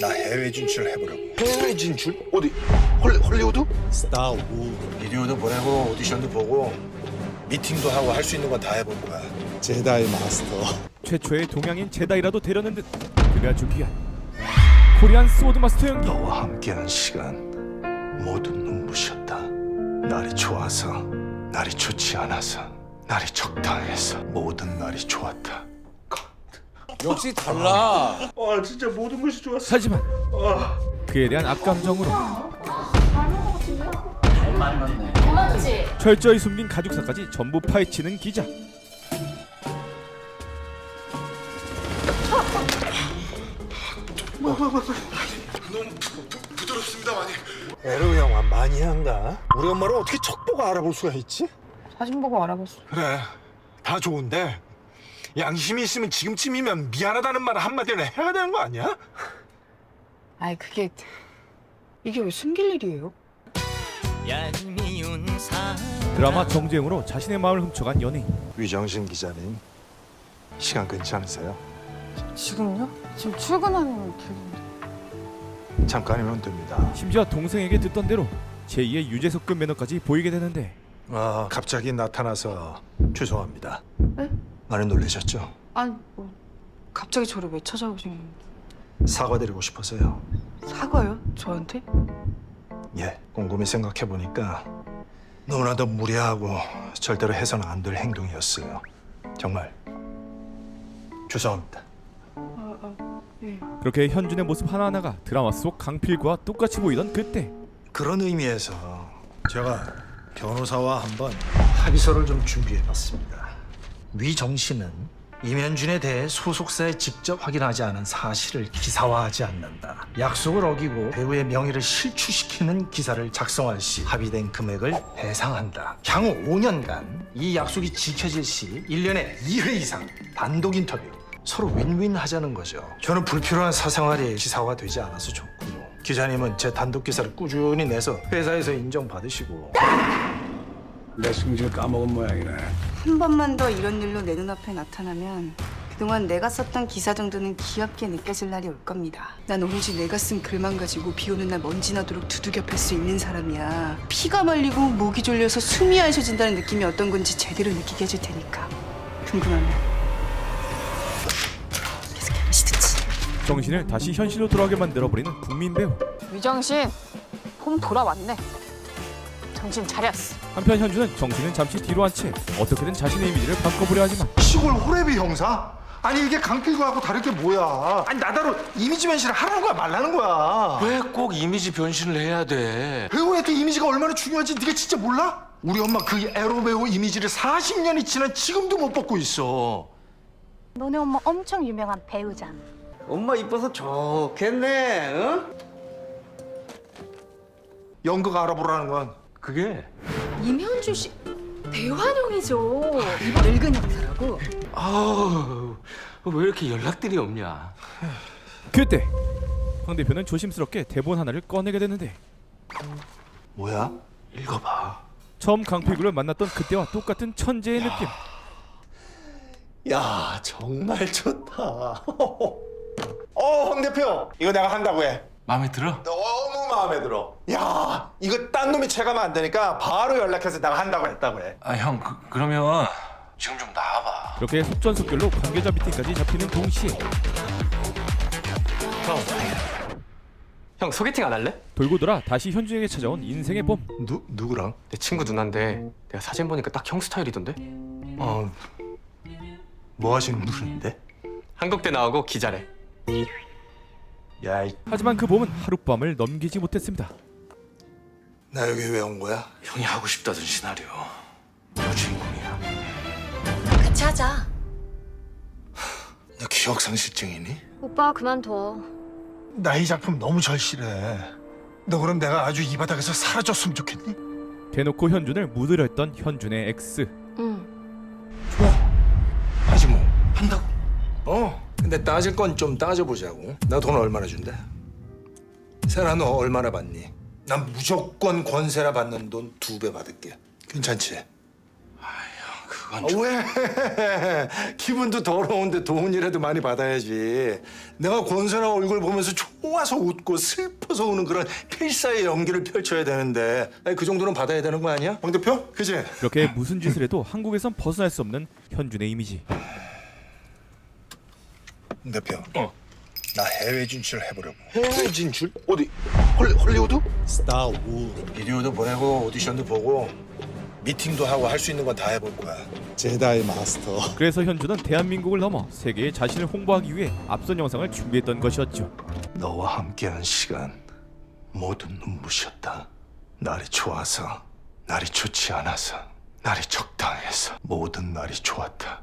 나 해외 진출을 해보려고. 해외 진출? 어디? 헐리, 헐리우드? 스타우 비디오도 보내고 오디션도 보고 미팅도 하고 할 수 있는 건 다 해볼 거야. 제다이 마스터. 최초의 동양인 제다이라도 되려는 듯 그가 준비한 코리안 스워드 마스터 연기 너와 함께한 시간 모두 눈부셨다. 날이 좋아서, 날이 좋지 않아서, 날이 적당해서 모든 날이 좋았다. 역시 달라. 아 진짜 모든 것이 좋았어. 하지만 그에 대한 악감정으로 철저히 숨긴 가족사까지 전부 파헤치는 기자 에로 영화 많이 한가? 우리 엄마를 어떻게 척보고 알아볼 수가 있지? 사진 보고 알아봤어. 그래, 다 좋은데 양심이 있으면 지금쯤이면 미안하다는 말 한마디는 해야 되는 거 아니야? 아이 그게 이게 왜 숨길 일이에요? 드라마 정주행으로 자신의 마음을 훔쳐간 연예인 위정신 기자님, 시간 괜찮으세요? 지금요? 지금 출근하는 길인데. 잠깐이면 됩니다. 심지어 동생에게 듣던 대로 제2의 유재석급 매너까지 보이게 되는데 아, 갑자기 나타나서 죄송합니다. 네? 많이 놀라셨죠? 아니 뭐 갑자기 저를 왜 찾아오신 사과드리고 싶어서요. 사과요? 저한테? 예, 곰곰이 생각해 보니까 너무나도 무례하고 절대로 해서는 안 될 행동이었어요. 정말 죄송합니다. 아, 아, 예. 그렇게 현준의 모습 하나하나가 드라마 속 강필과 똑같이 보이던 그때 그런 의미에서 제가 변호사와 한번 합의서를 좀 준비해 봤습니다. 위정 씨는 임현준에 대해 소속사에 직접 확인하지 않은 사실을 기사화하지 않는다. 약속을 어기고 배우의 명예를 실추시키는 기사를 작성할 시 합의된 금액을 배상한다. 향후 5년간 이 약속이 지켜질 시 1년에 2회 이상 단독 인터뷰 서로 윈윈 하자는 거죠. 저는 불필요한 사생활이 기사화되지 않아서 좋고요. 기자님은 제 단독 기사를 꾸준히 내서 회사에서 인정받으시고 내 승질 까먹은 모양이네. 한 번만 더 이런 일로 내 눈앞에 나타나면 그동안 내가 썼던 기사 정도는 귀엽게 느껴질 날이 올 겁니다. 난 오로지 내가 쓴 글만 가지고 비 오는 날 먼지 나도록 두들겨 팰수 있는 사람이야. 피가 말리고 목이 졸려서 숨이 안 쉬어진다는 느낌이 어떤 건지 제대로 느끼게 해줄 테니까. 궁금하면 계속해 마시든지. 정신을 다시 현실로 돌아오게 만들어버리는 국민 배우 유정신 홈 돌아왔네 정신 차렸어 한편 현준은 정신은 잠시 뒤로 한 채 어떻게든 자신의 이미지를 바꿔보려 하지만 시골 호래비 형사? 아니 이게 강필과하고 다를 게 뭐야? 아니 나더러 이미지 변신을 하라는 거야 말라는 거야? 왜 꼭 이미지 변신을 해야 돼? 배우한테 이미지가 얼마나 중요한지 네가 진짜 몰라? 우리 엄마 그 에로 배우 이미지를 40년이 지난 지금도 못 벗고 있어. 너네 엄마 엄청 유명한 배우잖아. 엄마 이뻐서 좋겠네, 어? 연극 알아보라는 건 그게 임현주 씨 대환영이죠 이번 늙은 형사라고 아우 왜 이렇게 연락들이 없냐? 그때 황 대표는 조심스럽게 대본 하나를 꺼내게 되는데 뭐야? 읽어봐. 처음 강필구를 만났던 그때와 똑같은 천재의 느낌 야, 정말 좋다. 어, 황 대표, 이거 내가 한다고 해. 마음에 들어? 너무 마음에 들어. 야, 이거 딴 놈이 체감하면 안 되니까 바로 연락해서 내가 한다고 했다고 해. 아형 그, 그러면 지금 좀 나와봐. 그렇게 속전속결로 관계자 미팅까지 잡히는 동시에 형 소개팅 안 할래? 돌고 돌아 다시 현준에게 찾아온 인생의 봄 누 누구랑? 내 친구 누나인데 내가 사진 보니까 딱 형 스타일이던데? 어. 뭐 하시는 분인데? 한국대 나오고 기자래 야, 이, 하지만 그 봄은 하룻밤을 넘기지 못했습니다 나 여기 왜 온 거야? 형이 하고 싶다던 시나리오. 너 주인공이야. 같이 하자. 너 기억 상실증이니? 오빠 그만둬. 나 이 작품 너무 절실해. 너 그럼 내가 아주 이 바닥에서 사라졌으면 좋겠니? 대놓고 현준을 묻으려 했던 현준의 엑스 응. 하지 뭐. 한다고. 어. 근데 따질 건 좀 따져보자고. 나 돈 얼마나 준대? 세라 너 얼마나 받니? 난 무조건 권세라 받는 돈 두 배 받을게. 괜찮지? 그건 아, 왜? 기분도 더러운데 돈이라도 많이 받아야지. 내가 권세라 얼굴 보면서 좋아서 웃고 슬퍼서 우는 그런 필사의 연기를 펼쳐야 되는데 아니, 그 정도는 받아야 되는 거 아니야? 황 대표? 그지? 그렇게 무슨 짓을 해도 한국에선 벗어날 수 없는 현준의 이미지. 황 대표. 나 해외 진출을 해보려고. 해외 진출? 어디? 홀리, 홀리우드? 스타우. 비디오도 보내고 오디션도 보고 미팅도 하고 할 수 있는 건 다 해볼 거야. 제다이 마스터. 그래서 현준은 대한민국을 넘어 세계에 자신을 홍보하기 위해 앞선 영상을 준비했던 것이었죠. 너와 함께한 시간 모든 눈부셨다. 날이 좋아서, 날이 좋지 않아서, 날이 적당해서 모든 날이 좋았다.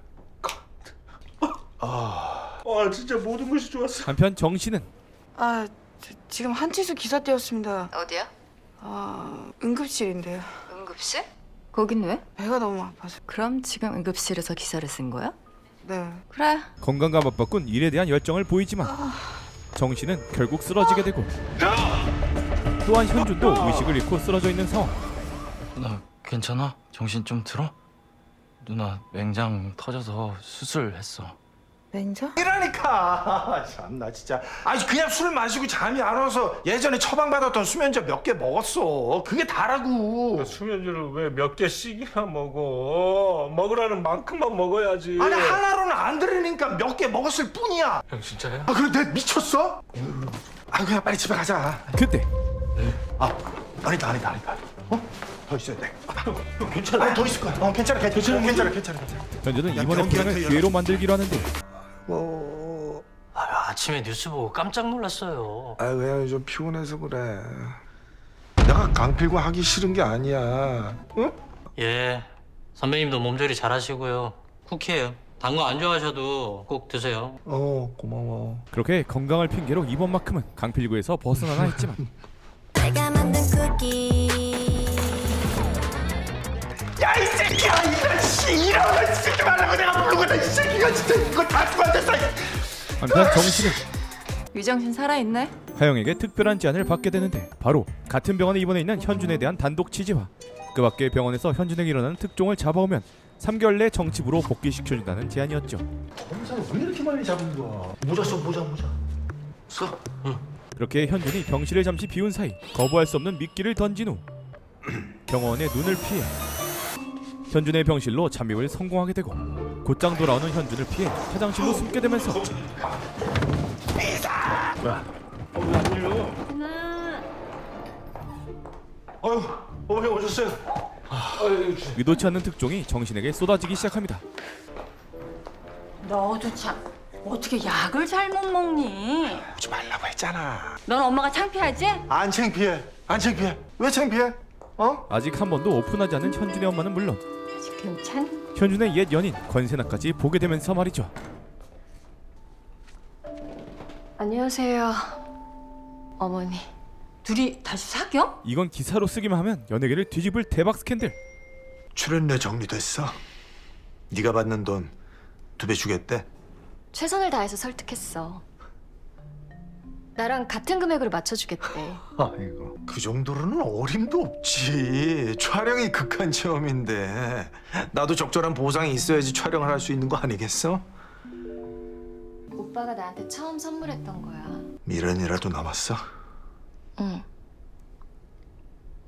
아, 아 진짜 모든 것이 좋았어. 한편 정신은 아 저, 지금 한치수 기사 띄었습니다. 어디야? 아 응급실인데요. 응급실? 거긴 왜? 배가 너무 아파서. 그럼 지금 응급실에서 기사를 쓴 거야? 네. 그래. 건강과 맞바꾼 일에 대한 열정을 보이지만 정신은 결국 쓰러지게 되고 또한 현준도 의식을 잃고 쓰러져 있는 상황. 누나 괜찮아? 정신 좀 들어? 누나 맹장 터져서 수술했어. 맹자? 이라니까. 참나 진짜. 아니 그냥 술 마시고 잠이 안 와서 예전에 처방받았던 수면제 몇 개 먹었어. 그게 다라고. 수면제를 왜 몇 개씩이나 먹어? 먹으라는 만큼만 먹어야지. 아니 하나로는 안 들으니까 몇 개 먹었을 뿐이야. 형 진짜야? 아 그래? 내가 미쳤어? 아 그냥 빨리 집에 가자. 그때? 아 아니다 아니다 아니다. 어? 더 있어야 돼. 아, 괜찮아? 아니, 더 있을 거야 어 괜찮아 괜찮아. 괜찮아 괜찮아 야, 이번에 경기한테 연락- 기회로 만들기로 하는데 어... 아, 아침에 뉴스 보고 깜짝 놀랐어요. 아 그냥 좀 피곤해서 그래. 내가 강필과 하기 싫은 게 아니야. 응? 예. 선배님도 몸조리 잘하시고요. 쿠키예요. 단 거 안 좋아하셔도 꼭 드세요. 어 고마워. 그렇게 건강을 핑계로 이번만큼은 강필구에서 벗어나나 했지만 내가 만든 쿠키. 야 이 새끼야 이런 씨 이런 거 새끼 말라고 내가 부르거든 이 새끼가 진짜 이거 다 죽었댔어 한편 정신은 유정신 살아있네? 하영에게 특별한 제안을 받게 되는데 바로 같은 병원에 입원해 있는 현준에 대한 단독 취재와 그 밖의 병원에서 현준에게 일어나는 특종을 잡아오면 3개월 내 정치부로 복귀시켜준다는 제안이었죠. 검사를 왜 이렇게 많이 잡은 거야 모자 써 모자 모자 써? 그렇게 현준이 병실을 잠시 비운 사이 거부할 수 없는 미끼를 던진 후 병원의 눈을 피해 현준의 병실로 잠입을 성공하게 되고 곧장 돌아오는 현준을 피해 화장실로 숨게 되면서 어휴 어머니 오셨어요 의도치 않는 특종이 정신에게 쏟아지기 시작합니다. 너도 참 어떻게 약을 잘못 먹니? 오지 말라고 했잖아. 넌 엄마가 창피하지? 안 창피해. 안 창피해. 왜 창피해? 어? 아직 한 번도 오픈하지 않은 현준의 엄마는 물론 괜찮? 현준의 옛 연인 권세나까지 보게 되면서 말이죠. 안녕하세요. 어머니. 둘이 다시 사겨? 이건 기사로 쓰기만 하면 연예계를 뒤집을 대박 스캔들. 출연료 정리됐어. 네가 받는 돈 두 배 주겠대. 최선을 다해서 설득했어. 나랑 같은 금액으로 맞춰주겠대. 아이고. 그 정도로는 어림도 없지. 촬영이 극한 체험인데 나도 적절한 보상이 있어야지 촬영을 할 수 있는 거 아니겠어? 오빠가 나한테 처음 선물했던 거야. 미련이라도 남았어. 응.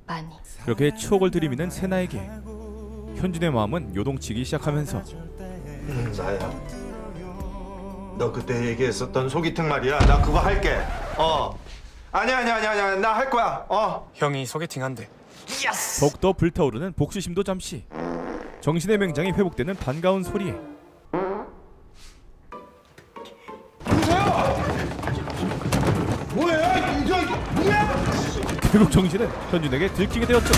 많이. 그렇게 추억을 들이미는 세나에게 현준의 마음은 요동치기 시작하면서 응, 나야. 너 그때 얘기했었던 소개팅 말이야. 나 그거 할게. 어. 아니야, 아니야, 아니야, 아니야. 나 할 거야. 어. 형이 소개팅 한대. 더욱더 불타오르는 복수심도 잠시 정신의 맹장이 회복되는 반가운 소리에 뭐야 이거 뭐야 결국 정신은 현준에게 들키게 되었죠.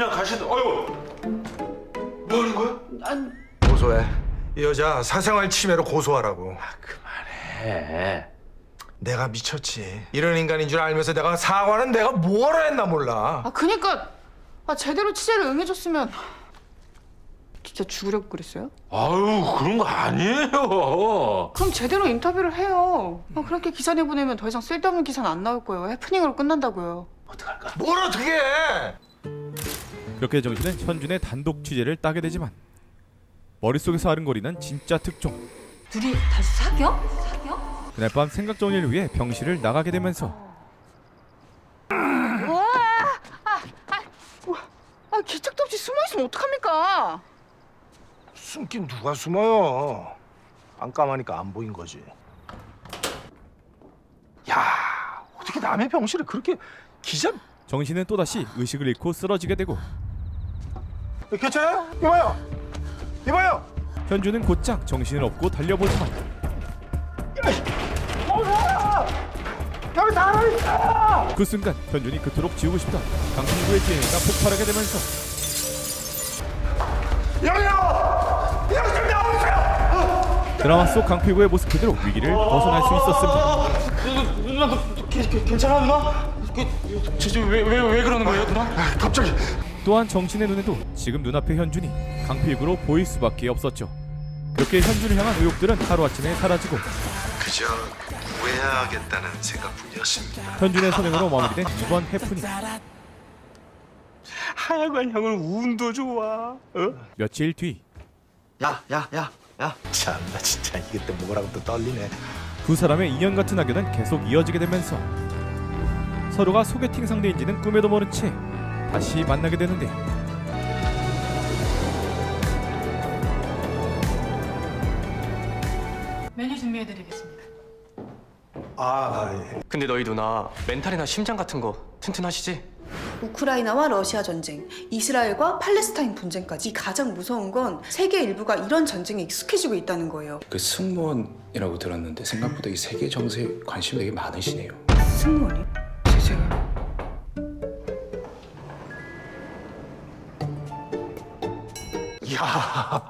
그냥 가시다 어이구 뭐 하는 거야? 고소해. 이 여자 사생활 침해로 고소하라고. 해. 내가 미쳤지. 이런 인간인 줄 알면서 내가 사과는 내가 뭐하러 했나 몰라. 아 그니까 아 제대로 취재를 응해줬으면 진짜 죽으려고 그랬어요? 아유 그런 거 아니에요. 그럼 제대로 인터뷰를 해요. 아, 그렇게 기사 내보내면 더 이상 쓸데없는 기사는 안 나올 거예요. 해프닝으로 끝난다고요. 뭘 어떻게 해? 그렇게 정신은 현준의 단독 취재를 따게 되지만 머릿속에서 아른거리는 진짜 특종 둘이 다시 사겨? 사겨? 그날 밤 생각 정리를 위해 병실을 나가게 되면서 아 기척도 없이 숨어 있으면 어떡합니까? 숨긴 누가 숨어요? 깜깜하니까 안 보인 거지. 야, 어떻게 남의 병실에 그렇게 기자 정신은 또다시 의식을 잃고 쓰러지게 되고 괜찮아요? 이봐요, 이봐요. 현주는 곧장 정신을 얻고 달려보지만 여기 사람 있어. 그 순간 현준이 그토록 지우고 싶던 강신구의 DNA가 폭발하게 되면서 여기요, 여기 좀 나오세요. 드라마 속 강필구의 모습 그대로 위기를 벗어날 수 있었습니다. 누나 너 괜찮아 누나? 왜왜 왜 그러는 거예요 누나? 갑자기 또한 정신의 눈에도 지금 눈앞의 현준이 강필구로 보일 수밖에 없었죠. 그렇게 현준을 향한 의혹들은 하루아침에 사라지고 그저 구해야겠다는 생각뿐이었습니다. 현준의 선행으로 마무리된 이번 해프닝. 하여간 형은 운도 좋아. 어? 며칠 뒤두 야, 야, 야, 야. 참나 진짜 이게 또 뭐라고 또 떨리네. 사람의 인연 같은 악연은 계속 이어지게 되면서 서로가 소개팅 상대인지는 꿈에도 모른 채 다시 만나게 되는데 아, 예. 근데 너희 누나 멘탈이나 심장 같은 거 튼튼하시지? 우크라이나와 러시아 전쟁, 이스라엘과 팔레스타인 분쟁까지 가장 무서운 건 세계 일부가 이런 전쟁에 익숙해지고 있다는 거예요. 그 승무원이라고 들었는데 생각보다 이 세계 정세에 관심이 되게 많으시네요. 승무원이? 제가 야,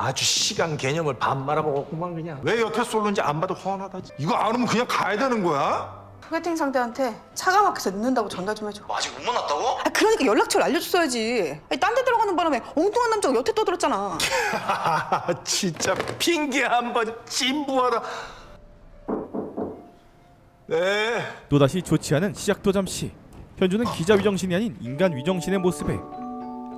아주 시간 개념을 반 말아먹었구만 그냥. 왜 여태 솔로인지 안 봐도 훤하다. 이거 안 오면 그냥 가야 되는 거야? 소개팅 상대한테 차가 막혀서 늦는다고 전달 좀 해줘. 아직 못 만났다고? 아, 그러니까 연락처를 알려줬어야지. 딴데 들어가는 바람에 엉뚱한 남자가 여태 떠들었잖아. 아, 진짜 핑계 한번 찐부하다. 네. 또다시 좋지 않은 시작도 잠시 현주는 기자 위정신이 아닌 인간 위정신의 모습에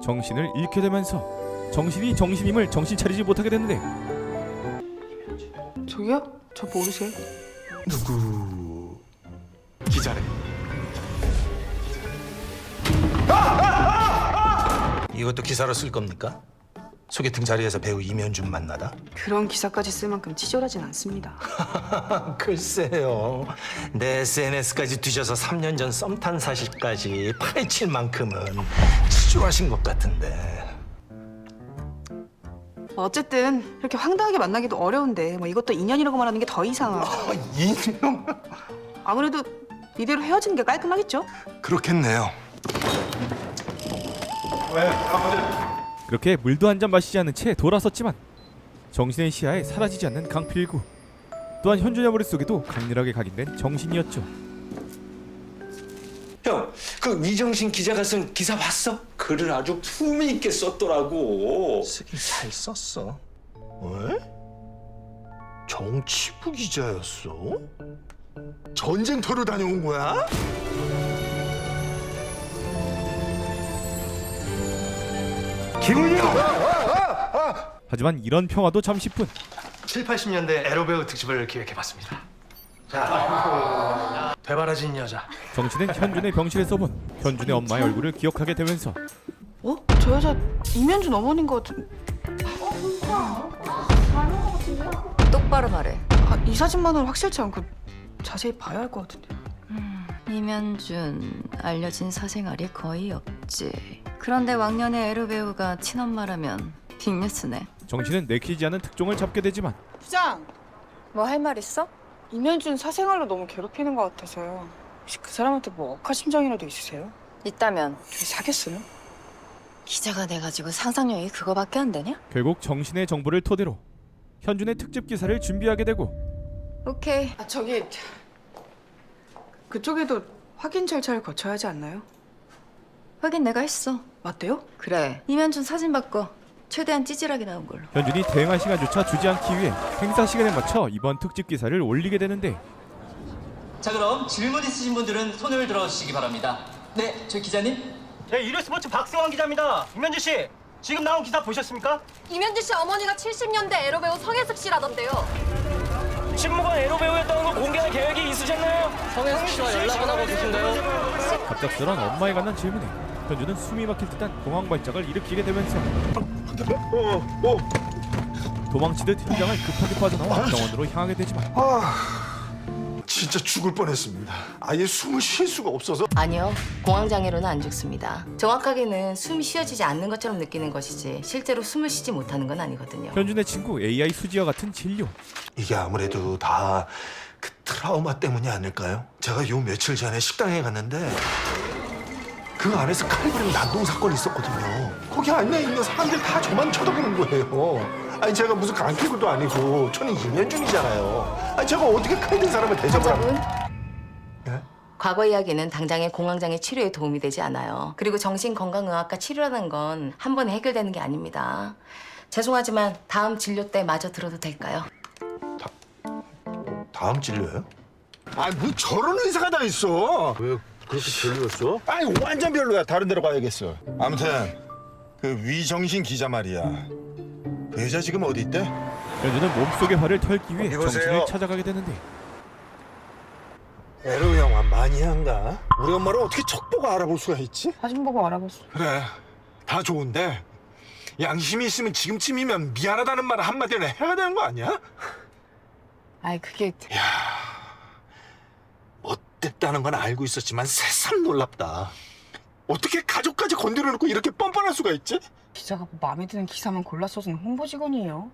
정신을 잃게 되면서 정신이 정신임을 정신 차리지 못하게 되는데 저기요? 저 모르세요? 누구? 기자래. 이것도 기사로 쓸 겁니까? 소개팅 자리에서 배우 이면준 만나다? 그런 기사까지 쓸 만큼 치졸하진 않습니다. 글쎄요. 내 SNS까지 뒤져서 3년 전 썸탄 사실까지 파헤칠 만큼은 치졸하신 것 같은데. 어쨌든 이렇게 황당하게 만나기도 어려운데 뭐 이것도 인연이라고 말하는 게 더 이상하고 어, 인형. 아무래도 이대로 헤어지는 게 깔끔하겠죠? 그렇겠네요. 그렇게 물도 한 잔 마시지 않은 채 돌아섰지만 정신의 시야에 사라지지 않는 강필구 또한 현준의 머릿속에도 강렬하게 각인된 정신이었죠 형, 그 위정신 기자가 쓴 기사 봤어? 글을 아주 품위 있게 썼더라고. 쓰긴 잘 썼어. 왜? 정치부 기자였어? 전쟁터를 다녀온 거야? 하지만 이런 평화도 잠시뿐 7, 80년대 에로배우 특집을 기획해봤습니다. 자, 되바라진 여자. 정신은 현준의 병실에서 본 현준의 엄마의 얼굴을 기억하게 되면서 어? 저 여자 이면준 어머니인 것 같은. 똑바로 말해. 아, 이 사진만은 확실치 않고 자세히 봐야 할 것 같은데. 이면준 알려진 사생활이 거의 없지. 그런데 왕년의 에로 배우가 친엄마라면 빅뉴스네. 정신은 내키지 않은 특종을 잡게 되지만 부장, 뭐 할 말 있어? 이면준 사생활로 너무 괴롭히는 것 같아서요. 혹시 그 사람한테 뭐 억하 심정이라도 있으세요? 있다면 둘이 사귀었어요? 기자가 돼가지고 상상력이 그거밖에 안 되냐? 결국 정신의 정보를 토대로 현준의 특집 기사를 준비하게 되고 오케이. 아 저기 그쪽에도 확인 절차를 거쳐야 하지 않나요? 확인 내가 했어. 맞대요? 그래. 이면준 사진 바꿔. 최대한 찌질하게 나온 걸로. 현준이 대응할 시간조차 주지 않기 위해 행사 시간에 맞춰 이번 특집 기사를 올리게 되는데 자 그럼 질문 있으신 분들은 손을 들어주시기 바랍니다. 네, 저 기자님. 네, 이래 스포츠 박승환 기자입니다. 이면주 씨. 지금 나온 기사 보셨습니까? 이면주 씨 어머니가 70년대 에로 배우 성혜숙 씨라던데요. 친모가 에로 배우였다는 걸 공개할 계획이 있으셨나요? 성혜숙 씨와 연락은 하고 계신가요? 갑작스런 엄마에 관한 질문에 현주는 숨이 막힐 듯한 공황 발작을 일으키게 되면서 도망치듯 현장을 급하게 빠져나와 병원으로 향하게 되지만 진짜 죽을 뻔했습니다. 아예 숨을 쉴 수가 없어서. 아니요. 공황장애로는 안 죽습니다. 정확하게는 숨이 쉬어지지 않는 것처럼 느끼는 것이지 실제로 숨을 쉬지 못하는 건 아니거든요. 현준의 친구 AI 수지와 같은 진료 이게 아무래도 다 그 트라우마 때문이 아닐까요? 제가 요 며칠 전에 식당에 갔는데 그 안에서 칼부림 난동 사건이 있었거든요. 거기 안에 있는 사람들 다 저만 쳐다보는 거예요. 아니 제가 무슨 강필구도 아니고 저는 이면중이잖아요. 아니 제가 어떻게 칼 든 사람을 대접을 하는? 네? 과거 이야기는 당장의 공황장애 치료에 도움이 되지 않아요. 그리고 정신건강의학과 치료라는 건 한 번에 해결되는 게 아닙니다. 죄송하지만 다음 진료 때 마저 들어도 될까요? 다음 진료요? 아니 뭐 저런 의사가 다 있어. 왜 그렇게 별로였어? 아니 완전 별로야. 다른 데로 가야겠어. 아무튼 그 위정신 기자 말이야. 그 여자 지금 어디 있대? 현주는 몸속의 화를 털기 위해 이보세요. 정신을 찾아가게 되는데 에로 영화 많이 한가? 우리 엄마를 어떻게 척보고 알아볼 수가 있지? 사진 보고 알아봤어. 그래 다 좋은데 양심이 있으면 지금쯤이면 미안하다는 말 한마디는 해야 되는 거 아니야? 아이 그게 못됐다는 건 알고 있었지만 새삼 놀랍다. 어떻게 가족까지 건드려 놓고 이렇게 뻔뻔할 수가 있지? 기자가 뭐 마음에 드는 기사만 골라 써준 홍보 직원이에요.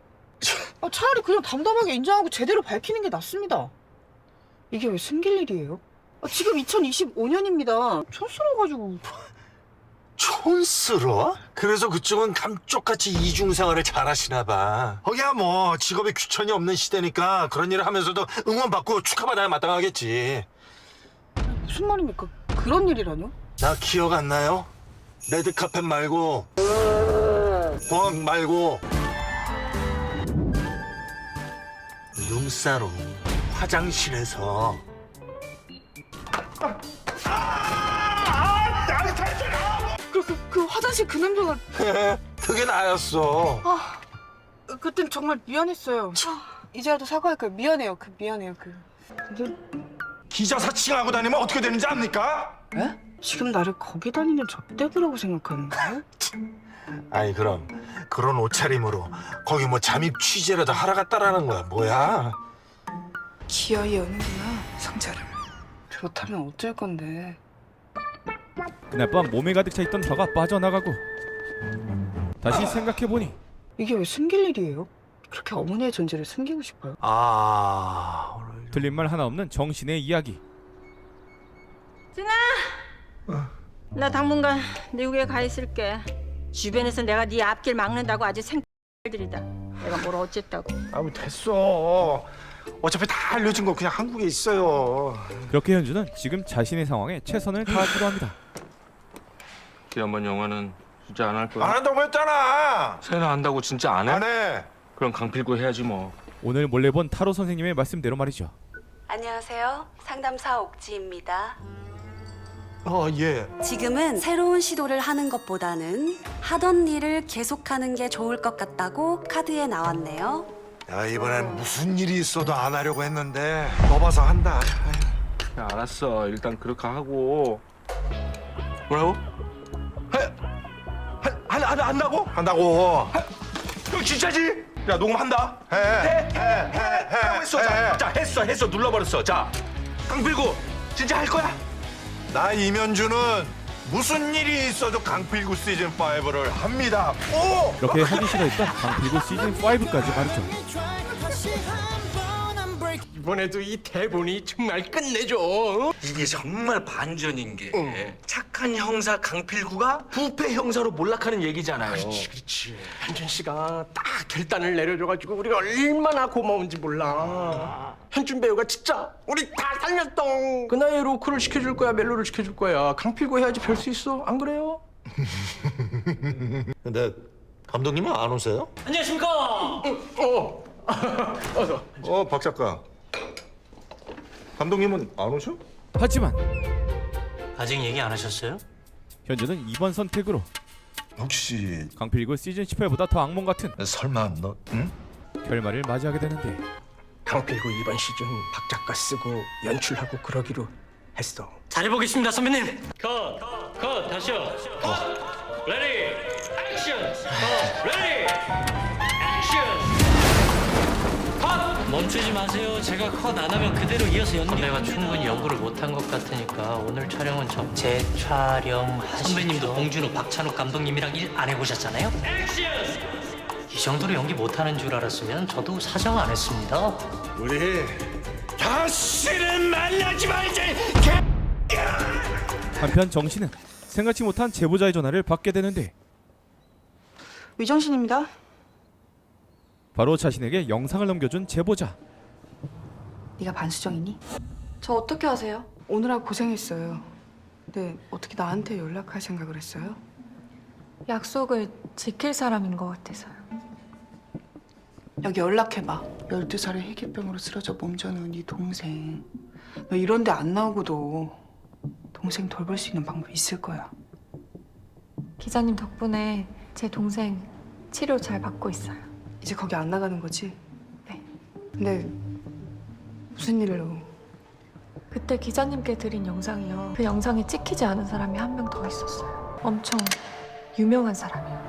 아, 차라리 그냥 담담하게 인정하고 제대로 밝히는 게 낫습니다. 이게 왜 숨길 일이에요? 아, 지금 2025년입니다. 촌스러워가지고 촌스러워? 그래서 그쪽은 감쪽같이 이중생활을 잘하시나 봐. 거기야 뭐 직업에 귀천이 없는 시대니까 그런 일을 하면서도 응원받고 축하받아야 마땅하겠지. 무슨 말입니까? 그런 일이라뇨? 나 기억 안 나요? 레드카펫 말고 공항 말고 룸사롱 화장실에서 그, 그, 그 화장실 그 냄새가 그게 나였어. 아 그땐 정말 미안했어요. 아, 이제라도 사과할까요? 미안해요. 그 미안해요. 그 근데 기자 사칭하고 다니면 어떻게 되는지 압니까? 에? 지금 나를 거기 다니는 접대부라고 생각하는 거예요? 아니 그럼 그런 옷차림으로 거기 뭐 잠입 취재라도 하러 갔다라는 거야 뭐야? 기어이 여는구나 상자를. 그렇다면 어쩔 건데? 그날 밤 몸에 가득 차 있던 화가 빠져나가고 다시 생각해 보니 이게 왜 숨길 일이에요? 그렇게 어머니의 존재를 숨기고 싶어요? 아 틀린 말 하나 없는 정신의 이야기 나 당분간 미국에 가 있을게. 주변에서 내가 네 앞길 막는다고 아주 생들이다. 내가 뭘 어쨌다고. 아무 됐어. 어차피 다 알려진 거 그냥 한국에 있어요. 그렇게 현주는 지금 자신의 상황에 최선을 다하기로 합니다 지난번 영화는 진짜 안 할 거야. 안 한다고 했잖아. 세나 한다고 진짜 안 해? 안 해. 그럼 강필구 해야지 뭐. 오늘 몰래 본 타로 선생님의 말씀대로 말이죠 안녕하세요. 상담사 옥지입니다. 어 예. 지금은 새로운 시도를 하는 것보다는 하던 일을 계속하는 게 좋을 것 같다고 카드에 나왔네요. 야 이번엔 무슨 일이 있어도 안 하려고 했는데 너 봐서 한다. 야, 알았어. 일단 그렇게 하고. 뭐라고? 한, 한, 한다고? 한다고. 형 진짜지? 야 녹음한다. 해. 해. 해. 해. 했어. 자, 자 했어 했어 눌러버렸어. 자 강필구 진짜 할 거야? 나 이면주는 무슨 일이 있어도 강필구 시즌 5를 합니다. 오! 그렇게 하기 싫어했던 강필구 시즌 5까지 말이죠 이번에도 이 대본이 정말 끝내줘. 이게 정말 반전인 게 착한 형사 강필구가 부패 형사로 몰락하는 얘기잖아요. 그렇지. 현준 씨가 딱 결단을 내려줘가지고 우리가 얼마나 고마운지 몰라. 현준 배우가 진짜 우리 다 살렸어. 그 나이에 로크를 시켜줄 거야, 멜로를 시켜줄 거야. 강필구 해야지 별 수 있어. 안 그래요? 근데 감독님은 안 오세요? 안녕하십니까? 어. 어서. 어, 박 작가. 감독님은 안 오셔? 하지만 아직 얘기 안 하셨어요? 현주는 이번 선택으로 혹시 강필구 시즌 18보다 더 악몽 같은 설마 너 응? 결말을 맞이하게 되는데 강필구 이번 시즌 박 작가 쓰고 연출하고 그러기로 했어. 잘해보겠습니다 선배님 컷! 컷! 다시요 컷! 레디! 액션! 컷! 레디! 멈추지 마세요 제가 컷 안 하면 그대로 이어서 연기 내가 충분히 연구를 못한 것 같으니까 오늘 촬영은 좀 재촬영 선배님도 봉준호 박찬욱 감독님이랑 일 안 해보셨잖아요? 액션! 이 정도로 연기 못하는 줄 알았으면 저도 사정 안 했습니다 우리 다시는 만나지 말자. 한편 정신은 생각지 못한 제보자의 전화를 받게 되는데 위정신입니다. 바로 자신에게 영상을 넘겨준 제보자 네가 반수정이니? 저 어떻게 하세요? 오느라 고생했어요. 근데 어떻게 나한테 연락할 생각을 했어요? 약속을 지킬 사람인 것 같아서요. 여기 연락해봐. 12살에 희귀병으로 쓰러져 몸져놓은 네 동생. 너 이런 데 안 나오고도 동생 돌볼 수 있는 방법 있을 거야. 기자님 덕분에 제 동생 치료 잘 받고 있어요. 이제 거기 안 나가는 거지? 네. 근데 무슨 일로? 그때 기자님께 드린 영상이요. 그 영상에 찍히지 않은 사람이 한 명 더 있었어요. 엄청 유명한 사람이요.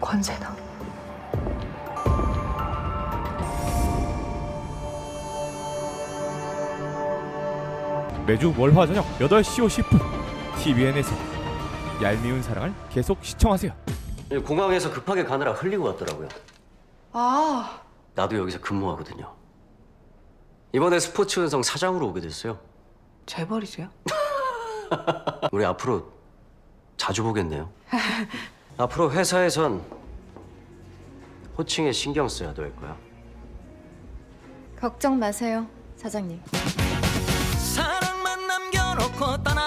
권세나. 매주 월화 저녁 8시 50분 TVN에서 얄미운 사랑을 계속 시청하세요 공항에서 급하게 가느라 흘리고 왔더라고요. 아, 나도 여기서 근무하거든요. 이번에 스포츠 은성 사장으로 오게 됐어요. 재벌이세요? 우리 앞으로 자주 보겠네요. 앞으로 회사에선 호칭에 신경 써야 될 거야. 걱정 마세요, 사장님. 사랑만 남겨놓고 떠나가는